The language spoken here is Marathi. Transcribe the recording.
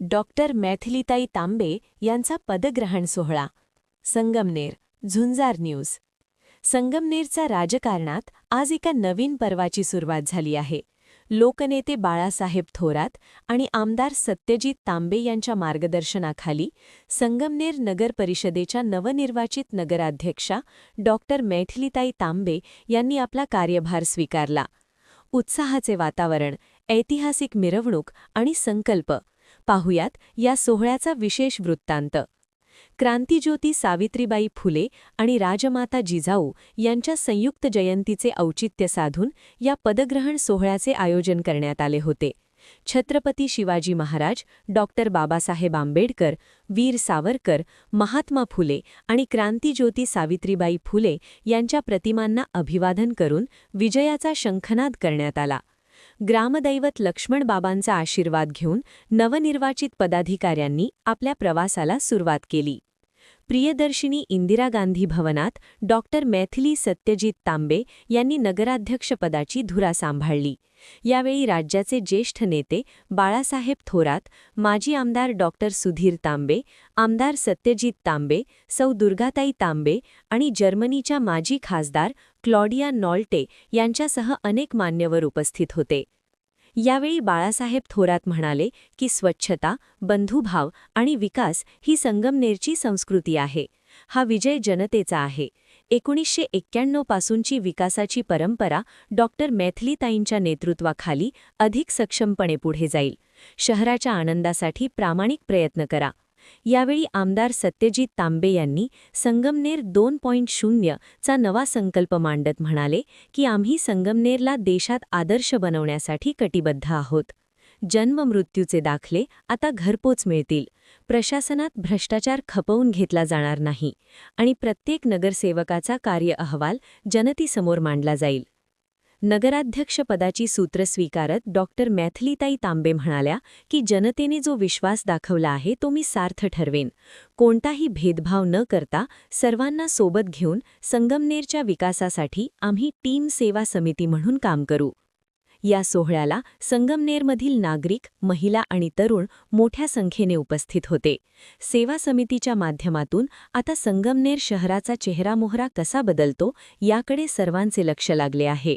डॉक्टर मैथिलीताई तांबे यांचा पदग्रहण सोहळा. संगमनेर झुंजार न्यूज. संगमनेरच्या राजकारणात आज एका नवीन पर्वाची सुरुवात झाली आहे. लोकनेते बाळासाहेब थोरात आणि आमदार सत्यजित तांबे यांच्या मार्गदर्शनाखाली संगमनेर नगर परिषदेच्या नवनिर्वाचित नगराध्यक्षा डॉक्टर मैथिलीताई तांबे यांनी आपला कार्यभार स्वीकारला. उत्साहाचे वातावरण ऐतिहासिक मिरवणूक आणि संकल्प पाहुयात या सोहळ्याचा विशेष वृत्तांत. क्रांतिज्योती सावित्रीबाई फुले आणि राजमाता जिजाऊ यांच्या संयुक्त जयंतीचे औचित्य साधून या पदग्रहण सोहळ्याचे आयोजन करण्यात आले होते. छत्रपती शिवाजी महाराज डॉक्टर बाबासाहेब आंबेडकर वीर सावरकर महात्मा फुले आणि क्रांतिज्योती सावित्रीबाई फुले यांच्या प्रतिमांना अभिवादन करून विजयाचा शंखनाद करण्यात आला. ग्रामदैवत लक्ष्मणबाबांचा आशीर्वाद घेऊन नवनिर्वाचित पदाधिकाऱ्यांनी आपल्या प्रवासाला सुरुवात केली. प्रियदर्शिनी इंदिरा गांधी भवनात डॉक्टर मैथिली सत्यजित तांबे यांनी नगराध्यक्षपदाची धुरा सांभाळली. यावेळी राज्याचे ज्येष्ठ नेते बाळासाहेब थोरात माजी आमदार डॉक्टर सुधीर तांबे आमदार सत्यजित तांबे सौ दुर्गाताई तांबे आणि जर्मनीच्या माजी खासदार क्लॉडिया नॉल्टे यांच्यासह अनेक मान्यवर उपस्थित होते. यावेळी बाळासाहेब थोरात म्हणाले की स्वच्छता बंधुभाव आणि विकास ही संगमनेरची संस्कृती आहे. हा विजय जनतेचा आहे. एकोणीसशे एक्क्याण्णव पासूनची विकासाची परंपरा डॉक्टर मैथिलीताईंच्या नेतृत्वाखाली अधिक सक्षमपणे पुढे जाईल. शहराच्या आनंदासाठी प्रामाणिक प्रयत्न करा. यावेळी आमदार सत्यजित तांबे यांनी संगमनेर दोन पॉईंट शून्यचा नवा संकल्प मांडत म्हणाले की आम्ही संगमनेरला देशात आदर्श बनवण्यासाठी कटिबद्ध आहोत. जन्ममृत्यूचे दाखले आता घरपोच मिळतील. प्रशासनात भ्रष्टाचार खपवून घेतला जाणार नाही आणि प्रत्येक नगरसेवकाचा कार्य अहवाल जनतेसमोर मांडला जाईल. नगराध्यक्षपदाची सूत्र स्वीकारत डॉक्टर मॅथलीताई तांबे म्हणाल्या की जनतेने जो विश्वास दाखवला आहे तो मी सार्थ ठरवेन. कोणताही भेदभाव न करता सर्वांना सोबत घेऊन संगमनेरच्या विकासासाठी आम्ही टीम सेवा समिती म्हणून काम करू. या सोहळ्याला संगमनेरमधील नागरिक महिला आणि तरुण मोठ्या संख्येने उपस्थित होते. सेवा समितीच्या माध्यमातून आता संगमनेर शहराचा चेहरामोहरा कसा बदलतो याकडे सर्वांचे लक्ष लागले आहे.